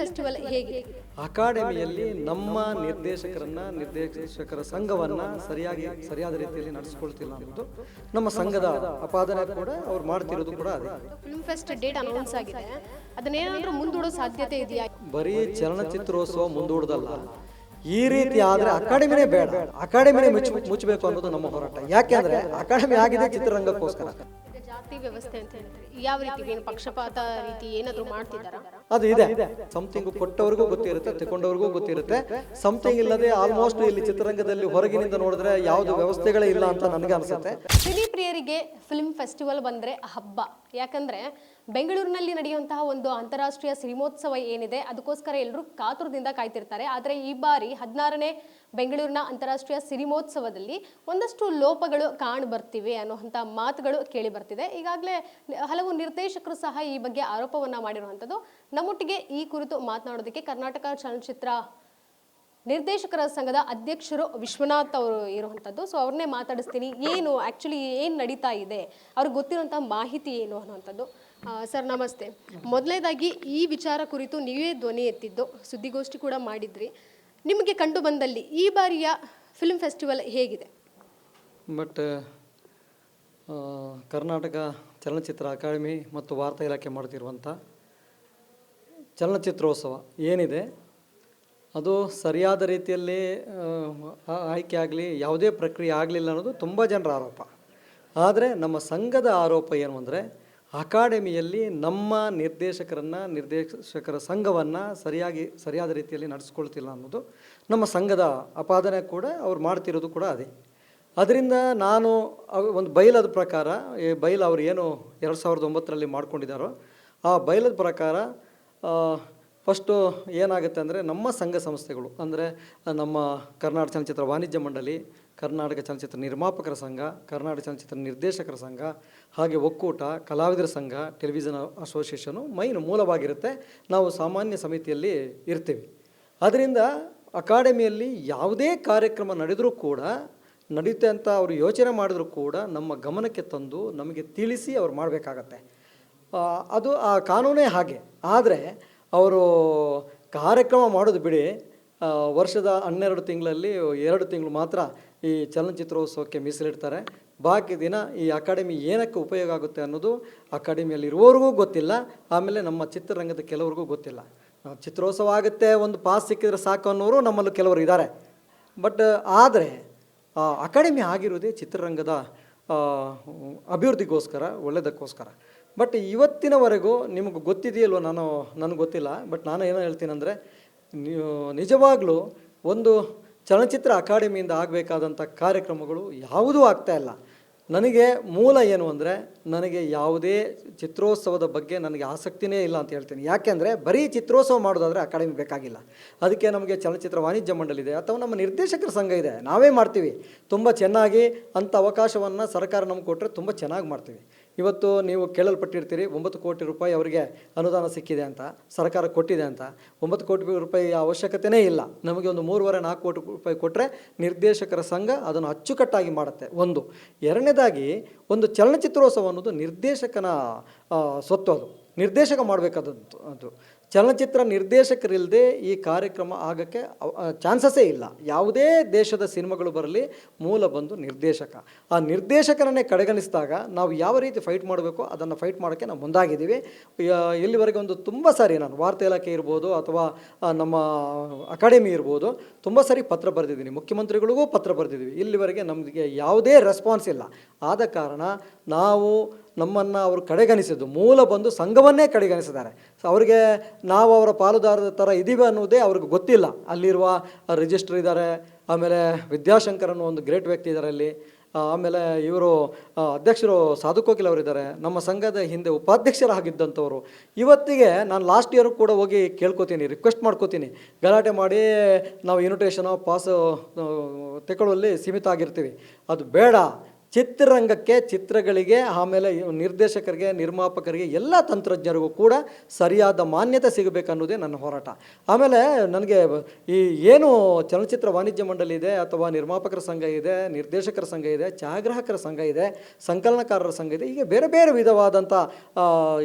Festival ಹೇಗೆ? ಅಕಾಡೆಮಿಯಲ್ಲಿ ನಮ್ಮ ನಿರ್ದೇಶಕರನ್ನ ನಿರ್ದೇಶಕರ ಸಂಘವನ್ನ ಸರಿಯಾಗಿ ಸರಿಯಾದ ರೀತಿಯಲ್ಲಿ ನಡೆಸ್ಕೊಳ್ತಿಲ್ಲ ಅನ್ನೋದು ನಮ್ಮ ಸಂಘದ ಅಪಾದನೆ ಕೂಡ ಅವ್ರು ಮಾಡ್ತಿರೋದು ಕೂಡ ಅದೇ. ಫಿಲ್ಮ್ ಫೆಸ್ಟ್ ಡೇಟ್ ಅನೌನ್ಸ್ ಆಗಿದೆ. ಅದನ್ನೇನಾದ್ರೂ ಮುಂದೂಡೋ ಸಾಧ್ಯತೆ ಇದೆಯಾ? ಬರೀ ಚಲನಚಿತ್ರೋತ್ಸವ ಮುಂದೂಡದಲ್ಲ ಈ ರೀತಿ ಆದ್ರೆ ಅಕಾಡೆಮಿನೇ ಬೇಡ. ಅಕಾಡೆಮಿನೇ ಮುಚ್ಚ ಮುಚ್ಚಬೇಕು ಅನ್ನೋದು ನಮ್ಮ ಹೋರಾಟ. ಯಾಕೆಂದ್ರೆ ಅಕಾಡೆಮಿ ಆಗಿದೆ ಚಿತ್ರರಂಗಕ್ಕೋಸ್ಕರ. ಜಾತಿ ವ್ಯವಸ್ಥೆ ಅಂತ ಹೇಳ್ತಾರೆ ಯಾವ ರೀತಿ ಏನು ಪಕ್ಷಪಾತ ರೀತಿ ಏನಾದ್ರು ಮಾಡ್ತಿದ್ದಾರಾ? ಅದು ಇದೆ. ಸಮಥಿಂಗ್ ಕೊಟ್ಟವ್ರಿಗೂ ಗೊತ್ತಿರುತ್ತೆ ತಗೊಂಡವ್ರಿಗೂ ಗೊತ್ತಿರುತ್ತೆ. ಸಮಥಿಂಗ್ ಇಲ್ಲದೆ ಆಲ್ಮೋಸ್ಟ್ ಇಲ್ಲಿ ಚಿತ್ರರಂಗದಲ್ಲಿ ಹೊರಗಿನಿಂದ ನೋಡಿದ್ರೆ ಯಾವ್ದು ವ್ಯವಸ್ಥೆಗಳೇ ಇಲ್ಲ ಅಂತ ನನಗೆ ಅನ್ಸುತ್ತೆ. ಸಿನಿ ಪ್ರಿಯರಿಗೆ ಫಿಲ್ಮ್ ಫೆಸ್ಟಿವಲ್ ಬಂದ್ರೆ ಹಬ್ಬ. ಯಾಕಂದ್ರೆ ಬೆಂಗಳೂರಿನಲ್ಲಿ ನಡೆಯುವಂತಹ ಒಂದು ಅಂತಾರಾಷ್ಟ್ರೀಯ ಸಿನಿಮೋತ್ಸವ ಏನಿದೆ, ಅದಕ್ಕೋಸ್ಕರ ಎಲ್ಲರೂ ಕಾತುರದಿಂದ ಕಾಯ್ತಿರ್ತಾರೆ. ಆದರೆ ಈ ಬಾರಿ ಹದಿನಾರನೇ ಬೆಂಗಳೂರಿನ ಅಂತಾರಾಷ್ಟ್ರೀಯ ಸಿನಿಮೋತ್ಸವದಲ್ಲಿ ಒಂದಷ್ಟು ಲೋಪಗಳು ಕಾಣು ಬರ್ತಿವೆ ಅನ್ನುವಂಥ ಮಾತುಗಳು ಕೇಳಿ ಬರ್ತಿದೆ. ಈಗಾಗಲೇ ಹಲವು ನಿರ್ದೇಶಕರು ಸಹ ಈ ಬಗ್ಗೆ ಆರೋಪವನ್ನು ಮಾಡಿರುವಂಥದ್ದು. ನಮ್ಮೊಟ್ಟಿಗೆ ಈ ಕುರಿತು ಮಾತನಾಡೋದಕ್ಕೆ ಕರ್ನಾಟಕ ಚಲನಚಿತ್ರ ನಿರ್ದೇಶಕರ ಸಂಘದ ಅಧ್ಯಕ್ಷರು ವಿಶ್ವನಾಥ್ ಅವರು ಇರುವಂಥದ್ದು. ಸೊ ಅವ್ರನ್ನೇ ಮಾತಾಡಿಸ್ತೀನಿ. ಏನು ಆ್ಯಕ್ಚುಲಿ ಏನು ನಡೀತಾ ಇದೆ? ಅವ್ರಿಗೆ ಗೊತ್ತಿರುವಂಥ ಮಾಹಿತಿ ಏನು ಅನ್ನುವಂಥದ್ದು. ಸರ್ ನಮಸ್ತೆ. ಮೊದಲನೇದಾಗಿ ಈ ವಿಚಾರ ಕುರಿತು ನೀವೇ ಧ್ವನಿ ಎತ್ತಿದ್ದು, ಸುದ್ದಿಗೋಷ್ಠಿ ಕೂಡ ಮಾಡಿದ್ರಿ. ನಿಮಗೆ ಕಂಡು ಬಂದಲ್ಲಿ ಈ ಬಾರಿಯ ಫಿಲ್ಮ್ ಫೆಸ್ಟಿವಲ್ ಹೇಗಿದೆ? ಬಟ್ ಕರ್ನಾಟಕ ಚಲನಚಿತ್ರ ಅಕಾಡೆಮಿ ಮತ್ತು ವಾರ್ತಾ ಇಲಾಖೆ ಮಾಡ್ತಿರುವಂಥ ಚಲನಚಿತ್ರೋತ್ಸವ ಏನಿದೆ, ಅದು ಸರಿಯಾದ ರೀತಿಯಲ್ಲಿ ಆಯ್ಕೆ ಆಗಲಿ, ಯಾವುದೇ ಪ್ರಕ್ರಿಯೆ ಆಗಲಿಲ್ಲ ಅನ್ನೋದು ತುಂಬ ಜನರ ಆರೋಪ. ಆದರೆ ನಮ್ಮ ಸಂಘದ ಆರೋಪ ಏನು ಅಂದರೆ ಅಕಾಡೆಮಿಯಲ್ಲಿ ನಮ್ಮ ನಿರ್ದೇಶಕರನ್ನು, ನಿರ್ದೇಶಕರ ಸಂಘವನ್ನು ಸರಿಯಾಗಿ, ಸರಿಯಾದ ರೀತಿಯಲ್ಲಿ ನಡೆಸ್ಕೊಳ್ತಿಲ್ಲ ಅನ್ನೋದು ನಮ್ಮ ಸಂಘದ ಅಪಾದನೆ ಕೂಡ ಅವ್ರು ಮಾಡ್ತಿರೋದು ಕೂಡ ಅದೇ. ಅದರಿಂದ ನಾನು ಒಂದು ಬೈಲದ ಪ್ರಕಾರ, ಈ ಬೈಲ್ ಅವರು ಏನು ಎರಡು ಸಾವಿರದ ಒಂಬತ್ತರಲ್ಲಿ ಮಾಡ್ಕೊಂಡಿದ್ದಾರೋ, ಆ ಬೈಲದ ಪ್ರಕಾರ ಫಸ್ಟು ಏನಾಗುತ್ತೆ ಅಂದರೆ ನಮ್ಮ ಸಂಘ ಸಂಸ್ಥೆಗಳು, ಅಂದರೆ ನಮ್ಮ ಕರ್ನಾಟಕ ಚಲನಚಿತ್ರ ವಾಣಿಜ್ಯ ಮಂಡಳಿ, ಕರ್ನಾಟಕ ಚಲನಚಿತ್ರ ನಿರ್ಮಾಪಕರ ಸಂಘ, ಕರ್ನಾಟಕ ಚಲನಚಿತ್ರ ನಿರ್ದೇಶಕರ ಸಂಘ, ಹಾಗೆ ಒಕ್ಕೂಟ, ಕಲಾವಿದರ ಸಂಘ, ಟೆಲಿವಿಷನ್ ಅಸೋಸಿಯೇಷನು ಮೈನ್ ಮೂಲವಾಗಿರುತ್ತೆ. ನಾವು ಸಾಮಾನ್ಯ ಸಮಿತಿಯಲ್ಲಿ ಇರ್ತೀವಿ. ಅದರಿಂದ ಅಕಾಡೆಮಿಯಲ್ಲಿ ಯಾವುದೇ ಕಾರ್ಯಕ್ರಮ ನಡೆದರೂ ಕೂಡ ನಡೆಯುತ್ತೆ ಅಂತ ಅವರು ಯೋಚನೆ ಮಾಡಿದರೂ ಕೂಡ ನಮ್ಮ ಗಮನಕ್ಕೆ ತಂದು ನಮಗೆ ತಿಳಿಸಿ ಅವ್ರು ಮಾಡಬೇಕಾಗತ್ತೆ. ಅದು ಆ ಕಾನೂನೇ ಹಾಗೆ. ಆದರೆ ಅವರು ಕಾರ್ಯಕ್ರಮ ಮಾಡೋದು ಬಿಡಿ. ವರ್ಷದ ಹನ್ನೆರಡು ತಿಂಗಳಲ್ಲಿ ಎರಡು ತಿಂಗಳು ಮಾತ್ರ ಈ ಚಲನಚಿತ್ರೋತ್ಸವಕ್ಕೆ ಮೀಸಲಿಡ್ತಾರೆ. ಬಾಕಿ ದಿನ ಈ ಅಕಾಡೆಮಿ ಏನಕ್ಕೆ ಉಪಯೋಗ ಆಗುತ್ತೆ ಅನ್ನೋದು ಅಕಾಡೆಮಿಯಲ್ಲಿ ಇರುವವರಿಗೂ ಗೊತ್ತಿಲ್ಲ. ಆಮೇಲೆ ನಮ್ಮ ಚಿತ್ರರಂಗದ ಕೆಲವ್ರಿಗೂ ಗೊತ್ತಿಲ್ಲ. ಚಿತ್ರೋತ್ಸವ ಆಗುತ್ತೆ, ಒಂದು ಪಾಸ್ ಸಿಕ್ಕಿದ್ರೆ ಸಾಕು ಅನ್ನೋರು ನಮ್ಮಲ್ಲೂ ಕೆಲವರು ಇದ್ದಾರೆ. ಬಟ್, ಆದರೆ ಅಕಾಡೆಮಿ ಆಗಿರೋದೇ ಚಿತ್ರರಂಗದ ಅಭಿವೃದ್ಧಿಗೋಸ್ಕರ ಒಳ್ಳೆಯದಕ್ಕೋಸ್ಕರ ಬಟ್ ಇವತ್ತಿನವರೆಗೂ ನಿಮಗೆ ಗೊತ್ತಿದೆಯಲ್ವ ನಾನು, ನನಗೆ ಗೊತ್ತಿಲ್ಲ. ಬಟ್ ನಾನು ಏನೋ ಹೇಳ್ತೀನಿ ಅಂದರೆ ನೀವು ನಿಜವಾಗ್ಲೂ ಒಂದು ಚಲನಚಿತ್ರ ಅಕಾಡೆಮಿಯಿಂದ ಆಗಬೇಕಾದಂಥ ಕಾರ್ಯಕ್ರಮಗಳು ಯಾವುದೂ ಇಲ್ಲ. ನನಗೆ ಮೂಲ ಏನು ಅಂದರೆ, ನನಗೆ ಯಾವುದೇ ಚಿತ್ರೋತ್ಸವದ ಬಗ್ಗೆ ನನಗೆ ಆಸಕ್ತಿನೇ ಇಲ್ಲ ಅಂತ ಹೇಳ್ತೀನಿ. ಯಾಕೆಂದರೆ ಬರೀ ಚಿತ್ರೋತ್ಸವ ಮಾಡೋದಾದರೆ ಅಕಾಡೆಮಿ ಬೇಕಾಗಿಲ್ಲ. ಅದಕ್ಕೆ ನಮಗೆ ಚಲನಚಿತ್ರ ವಾಣಿಜ್ಯ ಮಂಡಳಿ ಇದೆ, ಅಥವಾ ನಮ್ಮ ನಿರ್ದೇಶಕರ ಸಂಘ ಇದೆ. ನಾವೇ ಮಾಡ್ತೀವಿ. ತುಂಬ ಚೆನ್ನಾಗಿ ಅಂಥ ಅವಕಾಶವನ್ನು ಸರ್ಕಾರ ನಮ್ಗೆ ಕೊಟ್ಟರೆ ತುಂಬ ಚೆನ್ನಾಗಿ ಮಾಡ್ತೀವಿ. ಇವತ್ತು ನೀವು ಕೇಳಲ್ಪಟ್ಟಿರ್ತೀರಿ, ಒಂಬತ್ತು ಕೋಟಿ ರೂಪಾಯಿ ಅವರಿಗೆ ಅನುದಾನ ಸಿಕ್ಕಿದೆ ಅಂತ, ಸರ್ಕಾರ ಕೊಟ್ಟಿದೆ ಅಂತ. ಒಂಬತ್ತು ಕೋಟಿ ರೂಪಾಯಿ ಅವಶ್ಯಕತೆಯೇ ಇಲ್ಲ. ನಮಗೆ ಒಂದು ಮೂರುವರೆ, ನಾಲ್ಕು ಕೋಟಿ ರೂಪಾಯಿ ಕೊಟ್ಟರೆ ನಿರ್ದೇಶಕರ ಸಂಘ ಅದನ್ನು ಅಚ್ಚುಕಟ್ಟಾಗಿ ಮಾಡುತ್ತೆ. ಒಂದು. ಎರಡನೇದಾಗಿ, ಒಂದು ಚಲನಚಿತ್ರೋತ್ಸವ ಅನ್ನೋದು ನಿರ್ದೇಶಕನ ಸ್ವತ್ತು ಅದು. ನಿರ್ದೇಶಕ ಮಾಡಬೇಕಾದದ್ದು ಅದು. ಚಲನಚಿತ್ರ ನಿರ್ದೇಶಕರಿಲ್ಲದೆ ಈ ಕಾರ್ಯಕ್ರಮ ಆಗೋಕ್ಕೆ ಚಾನ್ಸಸ್ಸೇ ಇಲ್ಲ. ಯಾವುದೇ ದೇಶದ ಸಿನಿಮಾಗಳು ಬರಲಿ, ಮೂಲ ಬಂದು ನಿರ್ದೇಶಕ. ಆ ನಿರ್ದೇಶಕರನ್ನೇ ಕಡೆಗಣಿಸಿದಾಗ ನಾವು ಯಾವ ರೀತಿ ಫೈಟ್ ಮಾಡಬೇಕು, ಅದನ್ನು ಫೈಟ್ ಮಾಡೋಕ್ಕೆ ನಾವು ಮುಂದಾಗಿದ್ದೀವಿ. ಇಲ್ಲಿವರೆಗೆ ಒಂದು ತುಂಬ ಸಾರಿ ನಾನು ವಾರ್ತೆ ಇಲಾಖೆ ಇರ್ಬೋದು ಅಥವಾ ನಮ್ಮ ಅಕಾಡೆಮಿ ಇರ್ಬೋದು, ತುಂಬ ಸಾರಿ ಪತ್ರ ಬರೆದಿದ್ದೀನಿ. ಮುಖ್ಯಮಂತ್ರಿಗಳಿಗೂ ಪತ್ರ ಬರೆದಿದ್ದೀವಿ. ಇಲ್ಲಿವರೆಗೆ ನಮಗೆ ಯಾವುದೇ ರೆಸ್ಪಾನ್ಸ್ ಇಲ್ಲ. ಆದ ಕಾರಣ ನಾವು ನಮ್ಮನ್ನು ಅವರು ಕಡೆಗಣಿಸಿದ್ದು. ಮೂಲ ಬಂದು ಸಂಘವನ್ನೇ ಕಡೆಗಣಿಸಿದ್ದಾರೆ. ಸೊ ಅವರಿಗೆ ನಾವು ಅವರ ಪಾಲುದಾರರ ಥರ ಇದ್ದೀವಿ ಅನ್ನೋದೇ ಅವ್ರಿಗೆ ಗೊತ್ತಿಲ್ಲ. ಅಲ್ಲಿರುವ ರಿಜಿಸ್ಟ್ರ್ ಇದ್ದಾರೆ. ಆಮೇಲೆ ವಿದ್ಯಾಶಂಕರ್ ಅನ್ನೋ ಒಂದು ಗ್ರೇಟ್ ವ್ಯಕ್ತಿ ಇದ್ದಾರೆ ಅಲ್ಲಿ. ಆಮೇಲೆ ಇವರು ಅಧ್ಯಕ್ಷರು ಸಾಧು ಕೋಕಿಲ್ ಅವರಿದ್ದಾರೆ. ನಮ್ಮ ಸಂಘದ ಹಿಂದೆ ಉಪಾಧ್ಯಕ್ಷರಾಗಿದ್ದಂಥವರು. ಇವತ್ತಿಗೆ ನಾನು ಲಾಸ್ಟ್ ಇಯರ್ ಕೂಡ ಹೋಗಿ ಕೇಳ್ಕೊತೀನಿ ರಿಕ್ವೆಸ್ಟ್ ಮಾಡ್ಕೋತೀನಿ. ಗಲಾಟೆ ಮಾಡಿ ನಾವು ಇನ್ವಿಟೇಷನು ಪಾಸು ತಗೊಳ್ಳುವಲ್ಲಿ ಸೀಮಿತ ಆಗಿರ್ತೀವಿ. ಅದು ಬೇಡ. ಚಿತ್ರರಂಗಕ್ಕೆ ಚಿತ್ರಗಳಿಗೆ, ಆಮೇಲೆ ನಿರ್ದೇಶಕರಿಗೆ, ನಿರ್ಮಾಪಕರಿಗೆ ಎಲ್ಲ ತಂತ್ರಜ್ಞರಿಗೂ ಕೂಡ ಸರಿಯಾದ ಮಾನ್ಯತೆ ಸಿಗಬೇಕನ್ನೋದೇ ನನ್ನ ಹೋರಾಟ. ಆಮೇಲೆ ನನಗೆ ಈ ಏನು ಚಲನಚಿತ್ರ ವಾಣಿಜ್ಯ ಮಂಡಳಿ ಇದೆ, ಅಥವಾ ನಿರ್ಮಾಪಕರ ಸಂಘ ಇದೆ, ನಿರ್ದೇಶಕರ ಸಂಘ ಇದೆ, ಛಾಯಾಗ್ರಾಹಕರ ಸಂಘ ಇದೆ, ಸಂಕಲನಕಾರರ ಸಂಘ ಇದೆ, ಹೀಗೆ ಬೇರೆ ಬೇರೆ ವಿಧವಾದಂಥ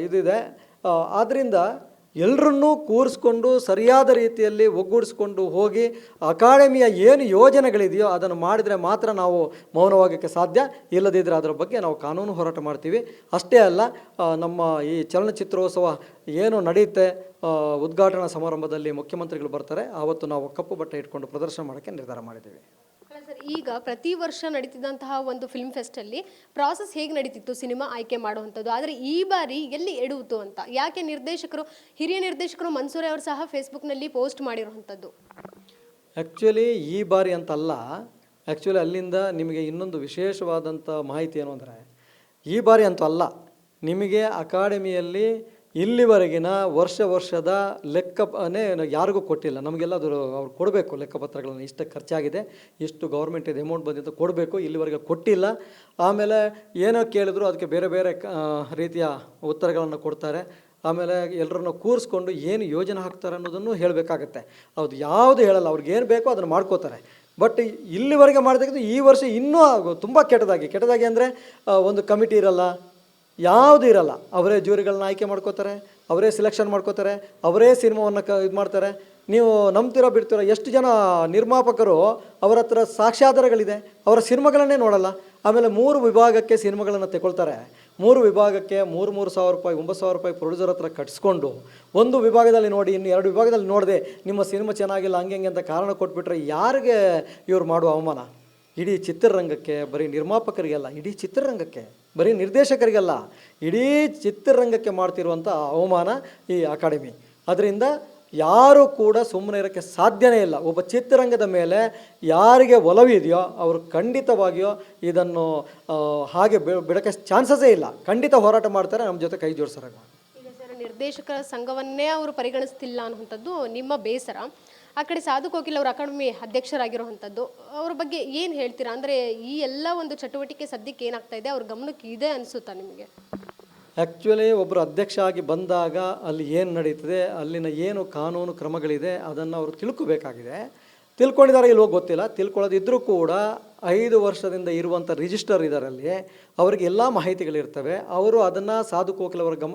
ಇದಿದೆ. ಆದ್ದರಿಂದ ಎಲ್ಲರನ್ನೂ ಕೂರಿಸ್ಕೊಂಡು ಸರಿಯಾದ ರೀತಿಯಲ್ಲಿ ಒಗ್ಗೂಡಿಸ್ಕೊಂಡು ಹೋಗಿ ಅಕಾಡೆಮಿಯ ಏನು ಯೋಜನೆಗಳಿದೆಯೋ ಅದನ್ನು ಮಾಡಿದರೆ ಮಾತ್ರ ನಾವು ಮೌನವಾಗಕ್ಕೆ ಸಾಧ್ಯ. ಇಲ್ಲದಿದ್ದರೆ ಅದರ ಬಗ್ಗೆ ನಾವು ಕಾನೂನು ಹೋರಾಟ ಮಾಡ್ತೀವಿ. ಅಷ್ಟೇ ಅಲ್ಲ ನಮ್ಮ ಈ ಚಲನಚಿತ್ರೋತ್ಸವ ಏನು ನಡೆಯುತ್ತೆ ಉದ್ಘಾಟನಾ ಸಮಾರಂಭದಲ್ಲಿ ಮುಖ್ಯಮಂತ್ರಿಗಳು ಬರ್ತಾರೆ, ಆವತ್ತು ನಾವು ಕಪ್ಪು ಬಟ್ಟೆ ಇಟ್ಕೊಂಡು ಪ್ರದರ್ಶನ ಮಾಡೋಕ್ಕೆ ನಿರ್ಧಾರ ಮಾಡಿದ್ದೀವಿ. ಸರ್, ಈಗ ಪ್ರತಿ ವರ್ಷ ನಡೀತಿದ್ದಂತಹ ಒಂದು ಫಿಲ್ಮ್ ಫೆಸ್ಟಲ್ಲಿ ಪ್ರಾಸೆಸ್ ಹೇಗೆ ನಡೀತಿತ್ತು ಸಿನಿಮಾ ಆಯ್ಕೆ ಮಾಡುವಂಥದ್ದು? ಆದರೆ ಈ ಬಾರಿ ಎಲ್ಲಿ ಎಡುವುದು ಅಂತ? ಯಾಕೆ ನಿರ್ದೇಶಕರು, ಹಿರಿಯ ನಿರ್ದೇಶಕರು ಮನ್ಸೂರೆ ಅವರು ಸಹ ಫೇಸ್ಬುಕ್ನಲ್ಲಿ ಪೋಸ್ಟ್ ಮಾಡಿರುವಂಥದ್ದು? ಆ್ಯಕ್ಚುಲಿ ಈ ಬಾರಿ ಅಂತಲ್ಲ ಆ್ಯಕ್ಚುಲಿ ಅಲ್ಲಿಂದ ನಿಮಗೆ ಇನ್ನೊಂದು ವಿಶೇಷವಾದಂಥ ಮಾಹಿತಿ ಏನು ಅಂದರೆ, ಈ ಬಾರಿ ಅಂತೂ ಅಲ್ಲ ನಿಮಗೆ ಅಕಾಡೆಮಿಯಲ್ಲಿ ಇಲ್ಲಿವರೆಗಿನ ವರ್ಷ ವರ್ಷದ ಲೆಕ್ಕನೇ ಯಾರಿಗೂ ಕೊಟ್ಟಿಲ್ಲ. ನಮಗೆಲ್ಲ ಅದು ಅವ್ರು ಕೊಡಬೇಕು ಲೆಕ್ಕಪತ್ರಗಳನ್ನು. ಇಷ್ಟು ಖರ್ಚಾಗಿದೆ. ಇಷ್ಟು ಗೌರ್ಮೆಂಟಿಂದ ಅಮೌಂಟ್ ಬಂದಿದ್ದು ಕೊಡಬೇಕು. ಇಲ್ಲಿವರೆಗೆ ಕೊಟ್ಟಿಲ್ಲ. ಆಮೇಲೆ ಏನೋ ಕೇಳಿದ್ರು ಅದಕ್ಕೆ ಬೇರೆ ಬೇರೆ ರೀತಿಯ ಉತ್ತರಗಳನ್ನು ಕೊಡ್ತಾರೆ. ಆಮೇಲೆ ಎಲ್ಲರನ್ನ ಕೂರಿಸ್ಕೊಂಡು ಏನು ಯೋಜನೆ ಹಾಕ್ತಾರೆ ಅನ್ನೋದನ್ನು ಹೇಳಬೇಕಾಗತ್ತೆ. ಹೌದು ಯಾವುದು ಹೇಳಲ್ಲ. ಅವ್ರಿಗೆ ಏನು ಬೇಕೋ ಅದನ್ನು ಮಾಡ್ಕೋತಾರೆ. ಬಟ್ ಇಲ್ಲಿವರೆಗೆ ಮಾಡಿದಾಗ ಈ ವರ್ಷ ಇನ್ನೂ ತುಂಬ ಕೆಟ್ಟದಾಗಿ. ಕೆಟ್ಟದಾಗಿ ಅಂದರೆ ಒಂದು ಕಮಿಟಿ ಇರಲ್ಲ. ಯಾವುದು ಇರಲ್ಲ. ಅವರೇ ಜ್ಯೂರಿಗಳನ್ನ ಆಯ್ಕೆ ಮಾಡ್ಕೋತಾರೆ, ಅವರೇ ಸಿಲೆಕ್ಷನ್ ಮಾಡ್ಕೋತಾರೆ, ಅವರೇ ಸಿನಿಮಾವನ್ನು ಕ ಇದು ಮಾಡ್ತಾರೆ. ನೀವು ನಂಬ್ತಿರೋ, ಬಿಡ್ತಿರೋ ಎಷ್ಟು ಜನ ನಿರ್ಮಾಪಕರು ಅವರ ಹತ್ರ ಸಾಕ್ಷ್ಯಾಧಾರಗಳಿದೆ, ಅವರ ಸಿನಿಮಾಗಳನ್ನೇ ನೋಡಲ್ಲ. ಆಮೇಲೆ ಮೂರು ವಿಭಾಗಕ್ಕೆ ಸಿನಿಮಾಗಳನ್ನು ತಗೊಳ್ತಾರೆ ಮೂರು ವಿಭಾಗಕ್ಕೆ ಮೂರು ಮೂರು ಸಾವಿರ ರೂಪಾಯಿ, ಒಂಬತ್ತು ಸಾವಿರ ರೂಪಾಯಿ ಪ್ರೊಡ್ಯೂಸರ್ ಹತ್ರ ಕಟ್ಸ್ಕೊಂಡು, ಒಂದು ವಿಭಾಗದಲ್ಲಿ ನೋಡಿ, ಇನ್ನು ಎರಡು ವಿಭಾಗದಲ್ಲಿ ನೋಡಿದೆ ನಿಮ್ಮ ಸಿನಿಮಾ ಚೆನ್ನಾಗಿಲ್ಲ, ಹಂಗೆ ಹಂಗೆ ಅಂತ ಕಾರಣ ಕೊಟ್ಬಿಟ್ರೆ ಯಾರಿಗೆ ಇವ್ರು ಮಾಡುವ ಅವಮಾನ? ಇಡೀ ಚಿತ್ರರಂಗಕ್ಕೆ, ಬರೀ ನಿರ್ಮಾಪಕರಿಗೆಲ್ಲ, ಇಡೀ ಚಿತ್ರರಂಗಕ್ಕೆ, ಬರೀ ನಿರ್ದೇಶಕರಿಗೆಲ್ಲ, ಇಡೀ ಚಿತ್ರರಂಗಕ್ಕೆ ಮಾಡ್ತಿರುವಂಥ ಅವಮಾನ ಈ ಅಕಾಡೆಮಿ. ಅದರಿಂದ ಯಾರು ಕೂಡ ಸುಮ್ಮನೆ ಇರೋಕ್ಕೆ ಸಾಧ್ಯನೇ ಇಲ್ಲ. ಒಬ್ಬ ಚಿತ್ರರಂಗದ ಮೇಲೆ ಯಾರಿಗೆ ಒಲವಿದೆಯೋ ಅವರು ಖಂಡಿತವಾಗಿಯೋ ಇದನ್ನು ಹಾಗೆ ಬಿಡಕ್ಕೆ ಚಾನ್ಸಸ್ಸೇ ಇಲ್ಲ. ಖಂಡಿತ ಹೋರಾಟ ಮಾಡ್ತಾರೆ, ನಮ್ಮ ಜೊತೆ ಕೈ ಸರ್, ನಿರ್ದೇಶಕರ ಸಂಘವನ್ನೇ ಅವರು ಪರಿಗಣಿಸ್ತಿಲ್ಲ ಅನ್ನುವಂಥದ್ದು ನಿಮ್ಮ ಬೇಸರ. ಆ ಕಡೆ ಸಾಧು ಕೋಕಿಲ್ ಅವರು ಅಕಾಡೆಮಿ ಅಧ್ಯಕ್ಷರಾಗಿರುವಂಥದ್ದು, ಅವ್ರ ಬಗ್ಗೆ ಏನು ಹೇಳ್ತೀರಾ? ಅಂದರೆ ಈ ಎಲ್ಲ ಒಂದು ಚಟುವಟಿಕೆ ಸದ್ಯಕ್ಕೆ ಏನಾಗ್ತಾ ಇದೆ? ಅವ್ರ ಗಮನಕ್ಕೆ ಇದೆ ಅನಿಸುತ್ತಾ ನಿಮಗೆ? ಆ್ಯಕ್ಚುಲಿ ಒಬ್ಬರು ಅಧ್ಯಕ್ಷ ಆಗಿ ಬಂದಾಗ ಅಲ್ಲಿ ಏನು ನಡೀತದೆ, ಅಲ್ಲಿನ ಏನು ಕಾನೂನು ಕ್ರಮಗಳಿದೆ ಅದನ್ನು ಅವರು ತಿಳ್ಕೋಬೇಕಾಗಿದೆ. ತಿಳ್ಕೊಂಡಿದ್ದಾರೆ ಇಲ್ವೋ ಗೊತ್ತಿಲ್ಲ. ತಿಳ್ಕೊಳ್ಳೋದಿದ್ರೂ ಕೂಡ ಐದು ವರ್ಷದಿಂದ ಇರುವಂಥ ರಿಜಿಸ್ಟರ್ ಇದರಲ್ಲಿ ಅವರಿಗೆ ಎಲ್ಲ ಮಾಹಿತಿಗಳಿರ್ತವೆ. ಅವರು ಅದನ್ನು ಸಾಧು ಕೋಕಿಲವರ ಗಮ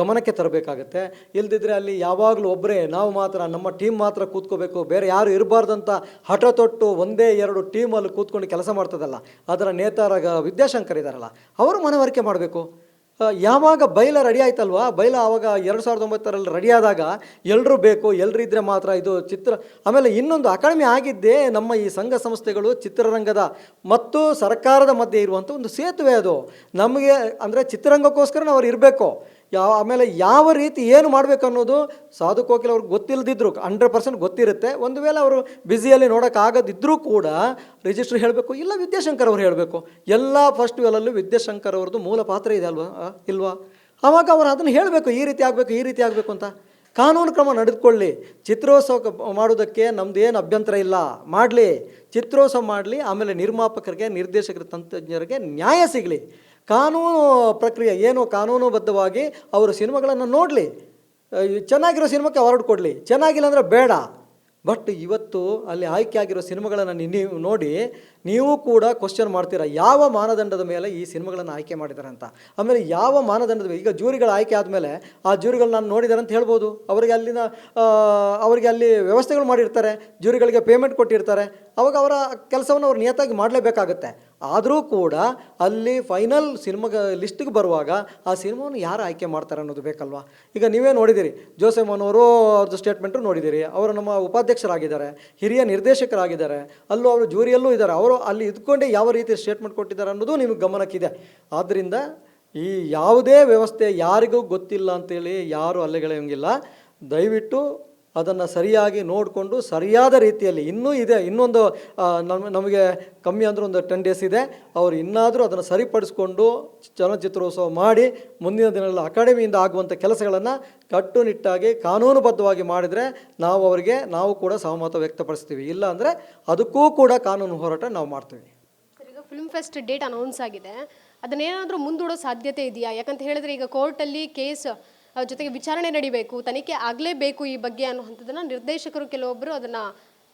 ಗಮನಕ್ಕೆ ತರಬೇಕಾಗತ್ತೆ. ಇಲ್ದಿದ್ರೆ ಅಲ್ಲಿ ಯಾವಾಗಲೂ ಒಬ್ಬರೇ ನಾವು ಮಾತ್ರ, ನಮ್ಮ ಟೀಮ್ ಮಾತ್ರ ಕೂತ್ಕೋಬೇಕು. ಬೇರೆ ಯಾರು ಇರಬಾರ್ದಂತ ಹಠ ತೊಟ್ಟು ಒಂದೇ ಎರಡು ಟೀಮಲ್ಲಿ ಕೂತ್ಕೊಂಡು ಕೆಲಸ ಮಾಡ್ತದಲ್ಲ. ಅದರ ನೇತಾರ ವಿದ್ಯಾಶಂಕರ್ ಇದ್ದಾರಲ್ಲ ಅವರು ಮನವರಿಕೆ ಮಾಡಬೇಕು. ಯಾವಾಗ ಬೈಲ ರೆಡಿ ಆಯ್ತಲ್ವಾ? ಬೈಲ ಆವಾಗ ಎರಡು ಸಾವಿರದ ಒಂಬತ್ತರಲ್ಲಿ ರೆಡಿ ಆದಾಗ ಎಲ್ಲರೂ ಬೇಕು ಎಲ್ಲರೂ ಇದ್ದರೆ ಮಾತ್ರ ಇದು ಚಿತ್ರ ಆಮೇಲೆ ಇನ್ನೊಂದು ಅಕಾಡೆಮಿ ಆಗಿದ್ದೇ ನಮ್ಮ ಈ ಸಂಘ ಸಂಸ್ಥೆಗಳು ಚಿತ್ರರಂಗದ ಮತ್ತು ಸರ್ಕಾರದ ಮಧ್ಯೆ ಇರುವಂಥ ಒಂದು ಸೇತುವೆ ಅದು. ನಮಗೆ ಅಂದರೆ ಚಿತ್ರರಂಗಕ್ಕೋಸ್ಕರ ಅವ್ರು ಇರಬೇಕು. ಯಾವ, ಆಮೇಲೆ ಯಾವ ರೀತಿ ಏನು ಮಾಡಬೇಕು ಅನ್ನೋದು ಸಾಧು ಕೋಕಿಲ್ ಅವ್ರಿಗೆ ಗೊತ್ತಿಲ್ಲದಿದ್ರು ಹಂಡ್ರೆಡ್ ಪರ್ಸೆಂಟ್ ಗೊತ್ತಿರುತ್ತೆ. ಒಂದು ವೇಳೆ ಅವರು ಬ್ಯುಸಿಯಲ್ಲಿ ನೋಡೋಕ್ಕಾಗದಿದ್ದರೂ ಕೂಡ ರಿಜಿಸ್ಟ್ರ್ ಹೇಳಬೇಕು, ಇಲ್ಲ ವಿದ್ಯಾಶಂಕರ್ ಅವರು ಹೇಳಬೇಕು. ಎಲ್ಲ ಫೆಸ್ಟಿವಲಲ್ಲೂ ವಿದ್ಯಾಶಂಕರ್ ಅವ್ರದ್ದು ಮೂಲ ಪಾತ್ರ ಇದೆ ಅಲ್ವಾ ಇಲ್ವಾ? ಆವಾಗ ಅವರು ಅದನ್ನು ಹೇಳಬೇಕು, ಈ ರೀತಿ ಆಗಬೇಕು, ಈ ರೀತಿ ಆಗಬೇಕು ಅಂತ. ಕಾನೂನು ಕ್ರಮ ನಡೆದುಕೊಳ್ಳಿ. ಚಿತ್ರೋತ್ಸವ ಮಾಡೋದಕ್ಕೆ ನಮ್ದು ಏನು ಅಭ್ಯಂತರ ಇಲ್ಲ. ಮಾಡಲಿ. ಚಿತ್ರೋತ್ಸವ ಮಾಡಲಿ, ಆಮೇಲೆ ನಿರ್ಮಾಪಕರಿಗೆ ನಿರ್ದೇಶಕರ ತಂತ್ರಜ್ಞರಿಗೆ ನ್ಯಾಯ ಸಿಗಲಿ. ಕಾನೂನು ಪ್ರಕ್ರಿಯೆ ಏನು ಕಾನೂನುಬದ್ಧವಾಗಿ ಅವರು ಸಿನಿಮಾಗಳನ್ನು ನೋಡಲಿ. ಚೆನ್ನಾಗಿರೋ ಸಿನಿಮಾಕ್ಕೆ ಅವಾರ್ಡ್ ಕೊಡಲಿ. ಚೆನ್ನಾಗಿಲ್ಲ ಅಂದರೆ ಬೇಡ. ಬಟ್ ಇವತ್ತು ಅಲ್ಲಿ ಆಯ್ಕೆ ಆಗಿರೋ ಸಿನಿಮಾಗಳನ್ನು ನೀವು ನೋಡಿ, ನೀವು ಕೂಡ ಕ್ವಶನ್ ಮಾಡ್ತೀರಾ, ಯಾವ ಮಾನದಂಡದ ಮೇಲೆ ಈ ಸಿನಿಮಾಗಳನ್ನು ಆಯ್ಕೆ ಮಾಡಿದ್ದಾರೆ ಅಂತ. ಆಮೇಲೆ ಯಾವ ಮಾನದಂಡದ ಈಗ ಜೂರಿಗಳ ಆಯ್ಕೆ ಆದಮೇಲೆ ಆ ಜೂರಿಗಳು ನಾನು ನೋಡಿದ್ದಾರೆ ಅಂತ ಹೇಳ್ಬೋದು. ಅವರಿಗೆ ಅಲ್ಲಿನ ಅವರಿಗೆ ಅಲ್ಲಿ ವ್ಯವಸ್ಥೆಗಳು ಮಾಡಿರ್ತಾರೆ. ಜೂರಿಗಳಿಗೆ ಪೇಮೆಂಟ್ ಕೊಟ್ಟಿರ್ತಾರೆ. ಅವಾಗ ಅವರ ಕೆಲಸವನ್ನು ಅವ್ರು ನಿಯತಾಗಿ ಮಾಡಲೇಬೇಕಾಗುತ್ತೆ. ಆದರೂ ಕೂಡ ಅಲ್ಲಿ ಫೈನಲ್ ಸಿನಿಮಾಗ, ಲಿಸ್ಟಿಗೆ ಬರುವಾಗ ಆ ಸಿನಿಮಾವನ್ನು ಯಾರು ಆಯ್ಕೆ ಮಾಡ್ತಾರೆ ಅನ್ನೋದು ಬೇಕಲ್ವಾ? ಈಗ ನೀವೇ ನೋಡಿದ್ದೀರಿ ಜೋಸೆಮನ್ ಅವರು ಅವ್ರದ್ದು ಸ್ಟೇಟ್ಮೆಂಟು ನೋಡಿದ್ದೀರಿ ಅವರು ನಮ್ಮ ಉಪಾಧ್ಯಕ್ಷರಾಗಿದ್ದಾರೆ, ಹಿರಿಯ ನಿರ್ದೇಶಕರಾಗಿದ್ದಾರೆ, ಅಲ್ಲೂ ಅವರು ಜೂರಿಯಲ್ಲೂ ಇದ್ದಾರೆ, ಅವರು ಅಲ್ಲಿ ಇದ್ಕೊಂಡೇ ಯಾವ ರೀತಿ ಸ್ಟೇಟ್ಮೆಂಟ್ ಕೊಟ್ಟಿದ್ದಾರೆ ಅನ್ನೋದು ನಿಮಗೆ ಗಮನಕ್ಕಿದೆ. ಆದ್ದರಿಂದ ಈ ಯಾವುದೇ ವ್ಯವಸ್ಥೆ ಯಾರಿಗೂ ಗೊತ್ತಿಲ್ಲ ಅಂತೇಳಿ ಯಾರು ಅಲ್ಲಿಗಳಿಲ್ಲ ದಯವಿಟ್ಟು ಅದನ್ನು ಸರಿಯಾಗಿ ನೋಡಿಕೊಂಡು ಸರಿಯಾದ ರೀತಿಯಲ್ಲಿ ಇನ್ನೂ ಇದೆ, ಇನ್ನೊಂದು ನಮ್ಮ ನಮಗೆ ಕಮ್ಮಿ ಅಂದರೆ ಒಂದು ಟೆನ್ ಡೇಸ್ ಇದೆ. ಅವರು ಇನ್ನಾದರೂ ಅದನ್ನು ಸರಿಪಡಿಸ್ಕೊಂಡು ಚಲನಚಿತ್ರೋತ್ಸವ ಮಾಡಿ ಮುಂದಿನ ದಿನಗಳಲ್ಲಿ ಅಕಾಡೆಮಿಯಿಂದ ಆಗುವಂಥ ಕೆಲಸಗಳನ್ನು ಕಟ್ಟುನಿಟ್ಟಾಗಿ ಕಾನೂನುಬದ್ಧವಾಗಿ ಮಾಡಿದರೆ ನಾವು ಅವರಿಗೆ, ನಾವು ಕೂಡ ಸಹಮತ ವ್ಯಕ್ತಪಡಿಸ್ತೀವಿ. ಇಲ್ಲ ಅಂದರೆ ಅದಕ್ಕೂ ಕೂಡ ಕಾನೂನು ಹೋರಾಟ ನಾವು ಮಾಡ್ತೀವಿ. ಫಿಲ್ಮ್ ಫೆಸ್ಟ್ ಡೇಟ್ ಅನೌನ್ಸ್ ಆಗಿದೆ. ಅದನ್ನೇನಾದರೂ ಮುಂದೂಡೋ ಸಾಧ್ಯತೆ ಇದೆಯಾ? ಯಾಕಂತ ಹೇಳಿದ್ರೆ ಈಗ ಕೋರ್ಟಲ್ಲಿ ಕೇಸ್ ಜೊತೆಗೆ ವಿಚಾರಣೆ ನಡಿಬೇಕು, ತನಿಖೆ ಆಗಲೇಬೇಕು ಈ ಬಗ್ಗೆ ಅನ್ನುವಂಥದ್ದನ್ನು ನಿರ್ದೇಶಕರು ಕೆಲವೊಬ್ಬರು ಅದನ್ನು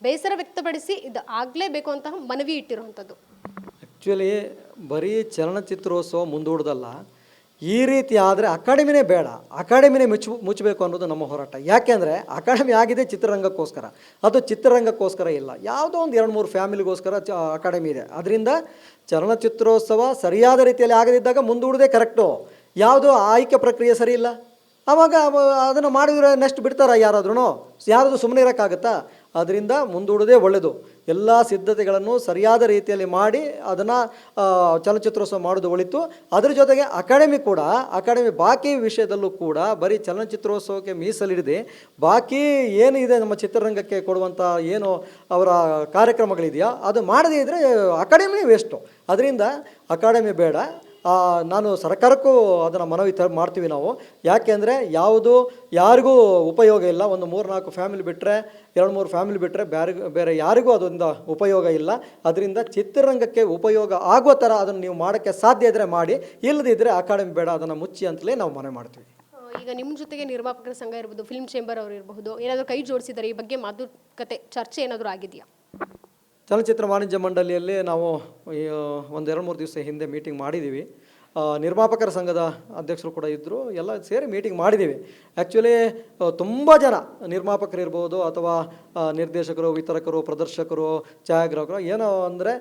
ಬೇಸರ ವ್ಯಕ್ತಪಡಿಸಿ ಇದು ಆಗಲೇಬೇಕು ಅಂತ ಮನವಿ ಇಟ್ಟಿರುವಂಥದ್ದು. ಆ್ಯಕ್ಚುಲಿ ಬರೀ ಚಲನಚಿತ್ರೋತ್ಸವ ಮುಂದೂಡ್ದಲ್ಲ, ಈ ರೀತಿ ಆದರೆ ಅಕಾಡೆಮಿನೇ ಬೇಡ, ಅಕಾಡೆಮಿನೇ ಮುಚ್ಚು, ಮುಚ್ಚಬೇಕು ಅನ್ನೋದು ನಮ್ಮ ಹೋರಾಟ. ಯಾಕೆಂದರೆ ಅಕಾಡೆಮಿ ಆಗಿದೆ ಚಿತ್ರರಂಗಕ್ಕೋಸ್ಕರ. ಅದು ಚಿತ್ರರಂಗಕ್ಕೋಸ್ಕರ ಇಲ್ಲ. ಯಾವುದೋ ಒಂದು ಎರಡು ಮೂರು ಫ್ಯಾಮಿಲಿಗೋಸ್ಕರ ಚ, ಅಕಾಡೆಮಿ ಇದೆ. ಅದರಿಂದ ಚಲನಚಿತ್ರೋತ್ಸವ ಸರಿಯಾದ ರೀತಿಯಲ್ಲಿ ಆಗದಿದ್ದಾಗ ಮುಂದೂಡೋದೇ ಕರೆಕ್ಟು ಯಾವುದೋ ಆಯ್ಕೆ ಪ್ರಕ್ರಿಯೆ ಸರಿ ಇಲ್ಲ. ಆವಾಗ ಅದನ್ನು ಮಾಡಿದ್ರೆ ನೆಕ್ಸ್ಟ್ ಬಿಡ್ತಾರ ಯಾರಾದ್ರೂ ಯಾರಾದರೂ ಸುಮ್ಮನೆ ಇರೋಕ್ಕಾಗತ್ತಾ? ಅದರಿಂದ ಮುಂದೂಡೋದೇ ಒಳ್ಳೆಯದು ಎಲ್ಲ ಸಿದ್ಧತೆಗಳನ್ನು ಸರಿಯಾದ ರೀತಿಯಲ್ಲಿ ಮಾಡಿ ಅದನ್ನು ಚಲನಚಿತ್ರೋತ್ಸವ ಮಾಡೋದು ಒಳಿತು. ಅದರ ಜೊತೆಗೆ ಅಕಾಡೆಮಿ ಕೂಡ, ಅಕಾಡೆಮಿ ಬಾಕಿ ವಿಷಯದಲ್ಲೂ ಕೂಡ ಬರೀ ಚಲನಚಿತ್ರೋತ್ಸವಕ್ಕೆ ಮೀಸಲಿಡದೆ, ಬಾಕಿ ಏನು ಇದೆ ನಮ್ಮ ಚಿತ್ರರಂಗಕ್ಕೆ ಕೊಡುವಂಥ ಏನು ಅವರ ಕಾರ್ಯಕ್ರಮಗಳಿದೆಯೋ ಅದು ಮಾಡದೇ ಇದ್ದರೆ ಅಕಾಡೆಮಿ ವೇಸ್ಟು ಅದರಿಂದ ಅಕಾಡೆಮಿ ಬೇಡ. ನಾನು ಸರ್ಕಾರಕ್ಕೂ ಅದನ್ನು ಮನವಿ ತ, ಮಾಡ್ತೀವಿ ನಾವು. ಯಾಕೆಂದರೆ ಯಾವುದು, ಯಾರಿಗೂ ಉಪಯೋಗ ಇಲ್ಲ. ಒಂದು ಮೂರು ನಾಲ್ಕು ಫ್ಯಾಮಿಲಿ ಬಿಟ್ಟರೆ ಎರಡು ಮೂರು ಫ್ಯಾಮಿಲಿ ಬಿಟ್ಟರೆ ಬೇರೆ ಬೇರೆ ಯಾರಿಗೂ ಅದೊಂದು ಉಪಯೋಗ ಇಲ್ಲ. ಅದರಿಂದ ಚಿತ್ರರಂಗಕ್ಕೆ ಉಪಯೋಗ ಆಗೋ ಥರ ಅದನ್ನು ನೀವು ಮಾಡೋಕ್ಕೆ ಸಾಧ್ಯ ಇದ್ದರೆ ಮಾಡಿ. ಇಲ್ಲದಿದ್ದರೆ ಅಕಾಡೆಮಿ ಬೇಡ, ಅದನ್ನು ಮುಚ್ಚಿ ಅಂತಲೇ ನಾವು ಮನವಿ ಮಾಡ್ತೀವಿ. ಈಗ ನಿಮ್ಮ ಜೊತೆಗೆ ನಿರ್ಮಾಪಕರ ಸಂಘ ಇರ್ಬೋದು ಫಿಲ್ಮ್ ಚೇಂಬರ್ ಅವರು ಇರಬಹುದು ಏನಾದರೂ ಕೈ ಜೋಡಿಸಿದ್ದಾರೆ ಈ ಬಗ್ಗೆ ಮಾತುಕತೆ, ಚರ್ಚೆ ಏನಾದರೂ ಆಗಿದೆಯಾ? ಚಲನಚಿತ್ರ ವಾಣಿಜ್ಯ ಮಂಡಳಿಯಲ್ಲಿ ನಾವು ಒಂದು ಎರಡು ಮೂರು ದಿವಸ ಹಿಂದೆ ಮೀಟಿಂಗ್ ಮಾಡಿದ್ದೀವಿ ನಿರ್ಮಾಪಕರ ಸಂಘದ ಅಧ್ಯಕ್ಷರು ಕೂಡ ಇದ್ದರು ಎಲ್ಲ ಸೇರಿ ಮೀಟಿಂಗ್ ಮಾಡಿದ್ದೀವಿ ಆ್ಯಕ್ಚುಲಿ ತುಂಬ ಜನ ನಿರ್ಮಾಪಕರು ಇರ್ಬೋದು ಅಥವಾ ನಿರ್ದೇಶಕರು, ವಿತರಕರು, ಪ್ರದರ್ಶಕರು, ಛಾಯಾಗ್ರಾಹಕರು, ಏನೋ ಅಂದರೆ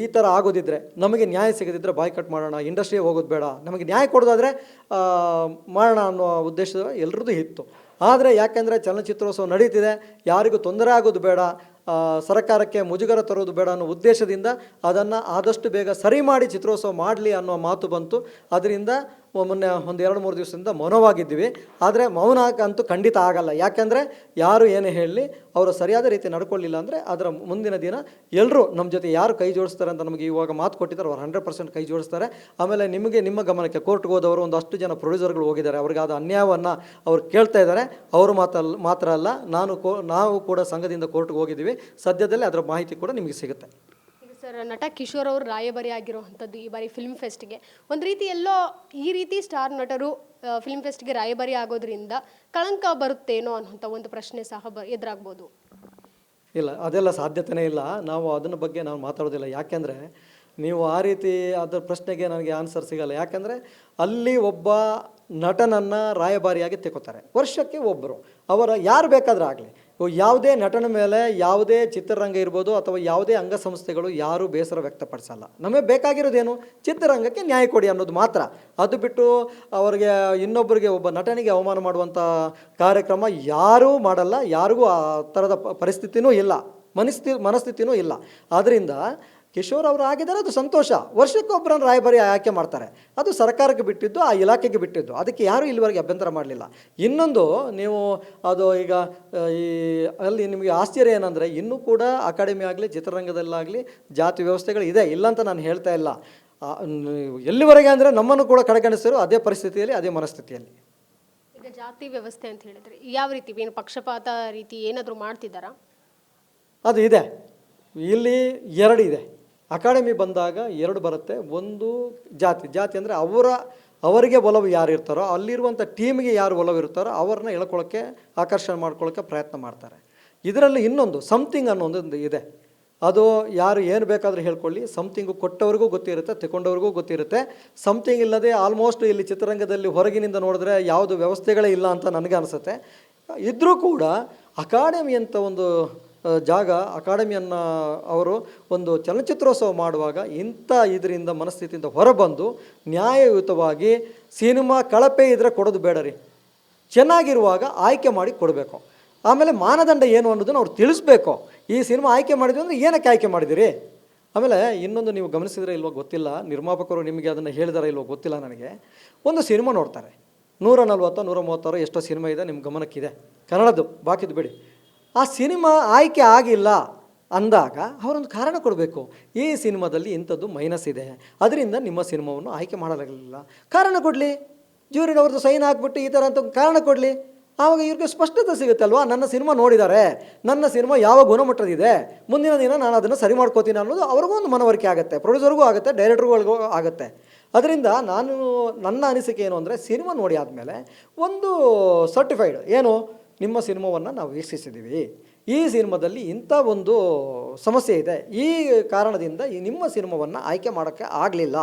ಈ ಥರ ಆಗೋದಿದ್ರೆ, ನಮಗೆ ನ್ಯಾಯ ಸಿಗದಿದ್ದರೆ ಬಾಯ್ಕಟ್ ಮಾಡೋಣ ಇಂಡಸ್ಟ್ರಿಗೆ ಹೋಗೋದು ಬೇಡ, ನಮಗೆ ನ್ಯಾಯ ಕೊಡೋದಾದರೆ ಮಾಡೋಣ ಅನ್ನೋ ಉದ್ದೇಶ ಎಲ್ಲರದ್ದು ಇತ್ತು ಆದರೆ ಯಾಕೆಂದರೆ ಚಲನಚಿತ್ರೋತ್ಸವ ನಡೀತಿದೆ, ಯಾರಿಗೂ ತೊಂದರೆ ಆಗೋದು ಬೇಡ ಸರ್ಕಾರಕ್ಕೆ ಮುಜುಗರ ತರೋದು ಬೇಡ ಅನ್ನೋ ಉದ್ದೇಶದಿಂದ ಅದನ್ನು ಆದಷ್ಟು ಬೇಗ ಸರಿ ಮಾಡಿ ಚಿತ್ರೋತ್ಸವ ಮಾಡಲಿ ಅನ್ನೋ ಮಾತು ಬಂತು. ಅದರಿಂದ ಮೊನ್ನೆ ಒಂದು ಎರಡು ಮೂರು ದಿವಸದಿಂದ ಮೌನವಾಗಿದ್ದೀವಿ. ಆದರೆ ಮೌನ ಅಂತೂ ಖಂಡಿತ ಆಗಲ್ಲ. ಯಾಕೆಂದರೆ ಯಾರು ಏನೇ ಹೇಳಲಿ ಅವರು ಸರಿಯಾದ ರೀತಿ ನಡ್ಕೊಳ್ಳಿಲ್ಲ ಅಂದರೆ ಅದರ ಮುಂದಿನ ದಿನ ಎಲ್ಲರೂ ನಮ್ಮ ಜೊತೆ ಯಾರು ಕೈ ಜೋಡಿಸ್ತಾರೆ ಅಂತ ನಮಗೆ ಇವಾಗ ಮಾತು ಕೊಟ್ಟಿದ್ದಾರೆ. ಅವ್ರು ಹಂಡ್ರೆಡ್ ಪರ್ಸೆಂಟ್ ಕೈ ಜೋಡಿಸ್ತಾರೆ. ಆಮೇಲೆ ನಿಮಗೆ ನಿಮ್ಮ ಗಮನಕ್ಕೆ ಕೋರ್ಟ್ಗೆ ಹೋದವರು ಒಂದಷ್ಟು ಜನ ಪ್ರೊಡ್ಯೂಸರ್ಗಳು ಹೋಗಿದ್ದಾರೆ. ಅವ್ರಿಗಾದ ಅನ್ಯಾಯವನ್ನು ಅವ್ರು ಕೇಳ್ತಾ ಇದ್ದಾರೆ. ಅವರು ಮಾತಲ್ಲ ಮಾತ್ರ ಅಲ್ಲ, ನಾನು ಕೋ, ನಾವು ಕೂಡ ಸಂಘದಿಂದ ಕೋರ್ಟ್ಗೆ ಹೋಗಿದ್ದೀವಿ. ಸದ್ಯದಲ್ಲೇ ಅದರ ಮಾಹಿತಿ ಕೂಡ ನಿಮಗೆ ಸಿಗುತ್ತೆ. ಸರ್ ನಟ ಕಿಶೋರ್ ಅವರು ರಾಯಭಾರಿ ಆಗಿರುವಂಥದ್ದು ಈ ಬಾರಿ ಫಿಲ್ಮ್ ಫೆಸ್ಟ್ಗೆ ಒಂದು ರೀತಿ ಎಲ್ಲೋ ಈ ರೀತಿ ಸ್ಟಾರ್ ನಟರು ಫಿಲ್ಮ್ ಫೆಸ್ಟ್ಗೆ ರಾಯಭಾರಿ ಆಗೋದ್ರಿಂದ ಕಳಂಕ ಬರುತ್ತೇನೋ ಅನ್ನೋಂಥ ಒಂದು ಪ್ರಶ್ನೆ ಸಹ ಬ ಎದುರಾಗ್ಬೋದು. ಇಲ್ಲ ಅದೆಲ್ಲ ಸಾಧ್ಯತೆನೇ ಇಲ್ಲ. ನಾವು ಅದನ್ನ ಬಗ್ಗೆ ನಾವು ಮಾತಾಡೋದಿಲ್ಲ. ಯಾಕೆಂದರೆ ನೀವು ಆ ರೀತಿ ಅದರ ಪ್ರಶ್ನೆಗೆ ನನಗೆ ಆನ್ಸರ್ ಸಿಗಲ್ಲ. ಯಾಕೆಂದರೆ ಅಲ್ಲಿ ಒಬ್ಬ ನಟನನ್ನು ರಾಯಭಾರಿಯಾಗಿ ತೆಗೋತಾರೆ ವರ್ಷಕ್ಕೆ ಒಬ್ಬರು ಅವರ ಯಾರು ಬೇಕಾದರೂ ಆಗಲಿ. ಯಾವುದೇ ನಟನ ಮೇಲೆ ಯಾವುದೇ ಚಿತ್ರರಂಗ ಇರ್ಬೋದು ಅಥವಾ ಯಾವುದೇ ಅಂಗಸಂಸ್ಥೆಗಳು ಯಾರೂ ಬೇಸರ ವ್ಯಕ್ತಪಡಿಸಲ್ಲ. ನಮಗೆ ಬೇಕಾಗಿರೋದೇನು? ಚಿತ್ರರಂಗಕ್ಕೆ ನ್ಯಾಯ ಕೊಡಿ ಅನ್ನೋದು ಮಾತ್ರ. ಅದು ಬಿಟ್ಟು ಅವರಿಗೆ ಇನ್ನೊಬ್ಬರಿಗೆ ಒಬ್ಬ ನಟನಿಗೆ ಅವಮಾನ ಮಾಡುವಂಥ ಕಾರ್ಯಕ್ರಮ ಯಾರೂ ಮಾಡಲ್ಲ. ಯಾರಿಗೂ ಆ ಥರದ ಪರಿಸ್ಥಿತಿನೂ ಇಲ್ಲ. ಮನಸ್ಥಿ ಮನಸ್ಥಿತಿನೂ ಇಲ್ಲ. ಆದ್ದರಿಂದ ಕಿಶೋರ್ ಅವರು ಆಗಿದ್ದಾರೆ ಅದು ಸಂತೋಷ. ವರ್ಷಕ್ಕೊಬ್ಬರನ್ನು ರಾಯಭಾರಿ ಆಯ್ಕೆ ಮಾಡ್ತಾರೆ. ಅದು ಸರ್ಕಾರಕ್ಕೆ ಬಿಟ್ಟಿದ್ದು ಆ ಇಲಾಖೆಗೆ ಬಿಟ್ಟಿದ್ದು. ಅದಕ್ಕೆ ಯಾರೂ ಇಲ್ಲಿವರೆಗೆ ಅಭ್ಯಂತರ ಮಾಡಲಿಲ್ಲ. ಇನ್ನೊಂದು ನೀವು ಅದು ಈಗ ಈ ಅಲ್ಲಿ ನಿಮಗೆ ಆಶ್ಚರ್ಯ ಏನಂದರೆ ಇನ್ನೂ ಕೂಡ ಅಕಾಡೆಮಿ ಆಗಲಿ ಚಿತ್ರರಂಗದಲ್ಲಾಗಲಿ ಜಾತಿ ವ್ಯವಸ್ಥೆಗಳು ಇದೆ. ಇಲ್ಲ ಅಂತ ನಾನು ಹೇಳ್ತಾ ಇಲ್ಲ. ಎಲ್ಲಿವರೆಗೆ ಅಂದರೆ ನಮ್ಮನ್ನು ಕೂಡ ಕಡೆಗಣಿಸಿದ್ರು ಅದೇ ಪರಿಸ್ಥಿತಿಯಲ್ಲಿ ಅದೇ ಮನಸ್ಥಿತಿಯಲ್ಲಿ. ಈಗ ಜಾತಿ ವ್ಯವಸ್ಥೆ ಅಂತ ಹೇಳಿದ್ರೆ ಯಾವ ರೀತಿ ಏನು ಪಕ್ಷಪಾತ ರೀತಿ ಏನಾದರೂ ಮಾಡ್ತಿದ್ದಾರಾ? ಅದು ಇದೆ. ಇಲ್ಲಿ ಎರಡು ಇದೆ. ಅಕಾಡೆಮಿ ಬಂದಾಗ ಎರಡು ಬರುತ್ತೆ. ಒಂದು ಜಾತಿ. ಜಾತಿ ಅಂದರೆ ಅವರ, ಅವರಿಗೆ ಒಲವು ಯಾರು ಇರ್ತಾರೋ, ಅಲ್ಲಿರುವಂಥ ಟೀಮ್ಗೆ ಯಾರು ಒಲವು ಇರ್ತಾರೋ, ಅವ್ರನ್ನ ಎಳ್ಕೊಳ್ಳೋಕ್ಕೆ ಆಕರ್ಷಣೆ ಮಾಡ್ಕೊಳ್ಳೋಕ್ಕೆ ಪ್ರಯತ್ನ ಮಾಡ್ತಾರೆ. ಇದರಲ್ಲಿ ಇನ್ನೊಂದು ಸಮ್ಥಿಂಗ್ ಅನ್ನೋದೊಂದು ಇದೆ. ಅದು ಯಾರು ಏನು ಬೇಕಾದರೂ ಹೇಳ್ಕೊಳ್ಳಿ. ಸಮ್ಥಿಂಗು ಕೊಟ್ಟವ್ರಿಗೂ ಗೊತ್ತಿರುತ್ತೆ, ತಗೊಂಡವ್ರಿಗೂ ಗೊತ್ತಿರುತ್ತೆ. ಸಮ್ಥಿಂಗ್ ಇಲ್ಲದೆ ಆಲ್ಮೋಸ್ಟ್ ಇಲ್ಲಿ ಚಿತ್ರರಂಗದಲ್ಲಿ ಹೊರಗಿನಿಂದ ನೋಡಿದ್ರೆ ಯಾವುದು ವ್ಯವಸ್ಥೆಗಳೇ ಇಲ್ಲ ಅಂತ ನನಗೆ ಅನಿಸುತ್ತೆ. ಇದ್ದರೂ ಕೂಡ ಅಕಾಡೆಮಿ ಅಂತ ಒಂದು ಜಾಗ ಅಕಾಡೆಮಿಯನ್ನು ಅವರು ಒಂದು ಚಲನಚಿತ್ರೋತ್ಸವ ಮಾಡುವಾಗ ಇಂಥ ಇದರಿಂದ ಮನಸ್ಥಿತಿಯಿಂದ ಹೊರಬಂದು ನ್ಯಾಯಯುತವಾಗಿ ಸಿನಿಮಾ ಕಳಪೆ ಇದ್ರೆ ಕೊಡೋದು ಬೇಡ ರೀ. ಚೆನ್ನಾಗಿರುವಾಗ ಆಯ್ಕೆ ಮಾಡಿ ಕೊಡಬೇಕು. ಆಮೇಲೆ ಮಾನದಂಡ ಏನು ಅನ್ನೋದನ್ನು ಅವ್ರು ತಿಳಿಸ್ಬೇಕು. ಈ ಸಿನಿಮಾ ಆಯ್ಕೆ ಮಾಡಿದ್ವಿ ಅಂದರೆ ಏನಕ್ಕೆ ಆಯ್ಕೆ ಮಾಡಿದಿರಿ? ಆಮೇಲೆ ಇನ್ನೊಂದು ನೀವು ಗಮನಿಸಿದ್ರೆ ಇಲ್ವೋ ಗೊತ್ತಿಲ್ಲ, ನಿರ್ಮಾಪಕರು ನಿಮಗೆ ಅದನ್ನು ಹೇಳಿದಾರೆ ಇಲ್ವೋ ಗೊತ್ತಿಲ್ಲ ನನಗೆ. ಒಂದು ಸಿನಿಮಾ ನೋಡ್ತಾರೆ. ನೂರ ನಲ್ವತ್ತೋ ನೂರ ಮೂವತ್ತಾರೋ ಎಷ್ಟೋ ಸಿನಿಮಾ ಇದೆ ನಿಮ್ಮ ಗಮನಕ್ಕಿದೆ. ಕನ್ನಡದ್ದು, ಬಾಕಿದ್ದು ಬಿಡಿ. ಆ ಸಿನಿಮಾ ಆಯ್ಕೆ ಆಗಿಲ್ಲ ಅಂದಾಗ ಅವರೊಂದು ಕಾರಣ ಕೊಡಬೇಕು. ಈ ಸಿನಿಮಾದಲ್ಲಿ ಇಂಥದ್ದು ಮೈನಸ್ ಇದೆ. ಅದರಿಂದ ನಿಮ್ಮ ಸಿನಿಮಾವನ್ನು ಆಯ್ಕೆ ಮಾಡಲಾಗಲಿಲ್ಲ ಕಾರಣ ಕೊಡಲಿ. ಜೂರಿನವ್ರದ್ದು ಸೈನ್ ಹಾಕ್ಬಿಟ್ಟು ಈ ಥರ ಅಂತ ಕಾರಣ ಕೊಡಲಿ. ಆವಾಗ ಇವ್ರಿಗೆ ಸ್ಪಷ್ಟತೆ ಸಿಗುತ್ತಲ್ವಾ ನನ್ನ ಸಿನಿಮಾ ನೋಡಿದ್ದಾರೆ. ನನ್ನ ಸಿನಿಮಾ ಯಾವ ಗುಣಮಟ್ಟದಿದೆ? ಮುಂದಿನ ದಿನ ನಾನು ಅದನ್ನು ಸರಿ ಮಾಡ್ಕೋತೀನಿ ಅನ್ನೋದು ಅವ್ರಿಗೂ ಒಂದು ಮನವರಿಕೆ ಆಗುತ್ತೆ. ಪ್ರೊಡ್ಯೂಸರ್ಗೂ ಆಗುತ್ತೆ, ಡೈರೆಕ್ಟರ್ಗಳಿಗೂ ಆಗುತ್ತೆ. ಅದರಿಂದ ನಾನು ನನ್ನ ಅನಿಸಿಕೆ ಏನು ಅಂದರೆ ಸಿನಿಮಾ ನೋಡಿ ಆದಮೇಲೆ ಒಂದು ಸರ್ಟಿಫೈಡ್ ಏನು? ನಿಮ್ಮ ಸಿನಿಮಾವನ್ನು ನಾವು ವೀಕ್ಷಿಸಿದ್ದೀವಿ. ಈ ಸಿನಿಮಾದಲ್ಲಿ ಇಂಥ ಒಂದು ಸಮಸ್ಯೆ ಇದೆ. ಈ ಕಾರಣದಿಂದ ಈ ನಿಮ್ಮ ಸಿನಿಮಾವನ್ನು ಆಯ್ಕೆ ಮಾಡೋಕ್ಕೆ ಆಗಲಿಲ್ಲ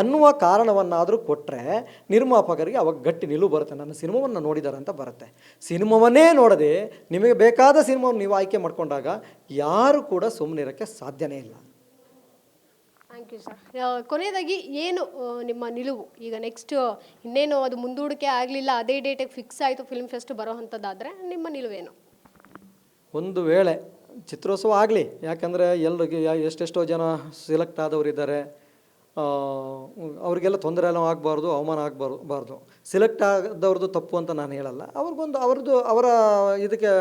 ಅನ್ನುವ ಕಾರಣವನ್ನಾದರೂ ಕೊಟ್ಟರೆ ನಿರ್ಮಾಪಕರಿಗೆ ಅವಾಗ ಗಟ್ಟಿ ನಿಲುವು ಬರುತ್ತೆ. ನನ್ನ ಸಿನಿಮಾವನ್ನು ನೋಡಿದ್ದಾರೆ ಅಂತ ಬರುತ್ತೆ. ಸಿನಿಮಾವನ್ನೇ ನೋಡದೆ ನಿಮಗೆ ಬೇಕಾದ ಸಿನಿಮಾವನ್ನು ನೀವು ಆಯ್ಕೆ ಮಾಡಿಕೊಂಡಾಗ ಯಾರು ಕೂಡ ಸುಮ್ಮನಿರೋಕ್ಕೆ ಸಾಧ್ಯವೇ ಇಲ್ಲ. ಥ್ಯಾಂಕ್ ಯು ಸರ್ ಕೊನೆಯದಾಗಿ ಏನು ನಿಮ್ಮ ನಿಲುವು? ಈಗ ನೆಕ್ಸ್ಟ್ ಇನ್ನೇನು ಅದು ಮುಂದೂಡಿಕೆ ಆಗಲಿಲ್ಲ, ಅದೇ ಡೇಟಿಗೆ ಫಿಕ್ಸ್ ಆಯಿತು ಫಿಲ್ಮ್ ಫೆಸ್ಟ್ ಬರೋ ಅಂಥದ್ದಾದರೆ ನಿಮ್ಮ ನಿಲುವೇನು? ಒಂದು ವೇಳೆ ಚಿತ್ರೋತ್ಸವ ಆಗಲಿ, ಯಾಕಂದರೆ ಎಲ್ರಿಗೆ ಎಷ್ಟೆಷ್ಟೋ ಜನ ಸೆಲೆಕ್ಟ್ ಆದವರಿದ್ದಾರೆ ಅವರಿಗೆಲ್ಲ ತೊಂದರೆ ಎಲ್ಲ ಆಗಬಾರ್ದು, ಅವಮಾನ ಆಗಬಾರ್ದು. ಬಾರ್ದು ಸೆಲೆಕ್ಟ್ ಆದವ್ರದ್ದು ತಪ್ಪು ಅಂತ ನಾನು ಹೇಳಲ್ಲ. ಅವ್ರಿಗೊಂದು, ಅವ್ರದ್ದು, ಅವರ ಇದಕ್ಕೆ,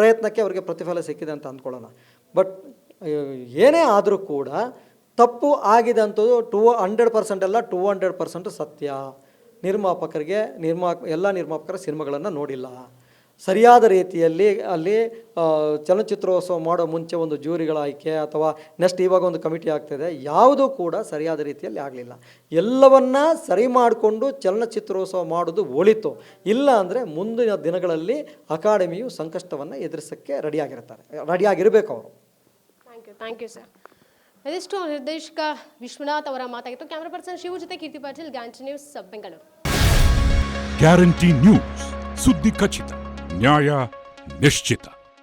ಪ್ರಯತ್ನಕ್ಕೆ ಅವರಿಗೆ ಪ್ರತಿಫಲ ಸಿಕ್ಕಿದೆ ಅಂತ ಅಂದ್ಕೊಳ್ಳೋಣ. ಬಟ್ ಏನೇ ಆದರೂ ಕೂಡ ತಪ್ಪು ಆಗಿದೆ ಅಂತದ್ದು ಟೂ ಹಂಡ್ರೆಡ್ ಪರ್ಸೆಂಟ್ ಅಲ್ಲ ಟೂ ಹಂಡ್ರೆಡ್ ಪರ್ಸೆಂಟ್ ಸತ್ಯ. ನಿರ್ಮಾಪಕರಿಗೆ ನಿರ್ಮಾ, ಎಲ್ಲ ನಿರ್ಮಾಪಕರ ಸಿನಿಮಾಗಳನ್ನು ನೋಡಿಲ್ಲ. ಸರಿಯಾದ ರೀತಿಯಲ್ಲಿ ಅಲ್ಲಿ ಚಲನಚಿತ್ರೋತ್ಸವ ಮಾಡೋ ಮುಂಚೆ ಒಂದು ಜೂರಿಗಳ ಆಯ್ಕೆ ಅಥವಾ ನೆಕ್ಸ್ಟ್ ಇವಾಗ ಒಂದು ಕಮಿಟಿ ಆಗ್ತಿದೆ ಯಾವುದೂ ಕೂಡ ಸರಿಯಾದ ರೀತಿಯಲ್ಲಿ ಆಗಲಿಲ್ಲ. ಎಲ್ಲವನ್ನ ಸರಿ ಮಾಡಿಕೊಂಡು ಚಲನಚಿತ್ರೋತ್ಸವ ಮಾಡೋದು ಒಳಿತು. ಇಲ್ಲ ಅಂದರೆ ಮುಂದಿನ ದಿನಗಳಲ್ಲಿ ಅಕಾಡೆಮಿಯು ಸಂಕಷ್ಟವನ್ನು ಎದುರಿಸೋಕ್ಕೆ ರೆಡಿಯಾಗಿರ್ತಾರೆ ರೆಡಿಯಾಗಿರಬೇಕು ಅವರು. Thank you thank you sir ಇದಿಷ್ಟು ನಿರ್ದೇಶಕ ವಿಶ್ವನಾಥ್ ಅವರ ಮಾತಾಗಿತ್ತು. ಕ್ಯಾಮ್ರಾ ಪರ್ಸನ್ ಶಿವ ಜೊತೆ Keerthi Patil guarantee news Bengaluru guarantee news ಸುದ್ದಿ ಖಚಿತ, ನ್ಯಾಯ ನಿಶ್ಚಿತ.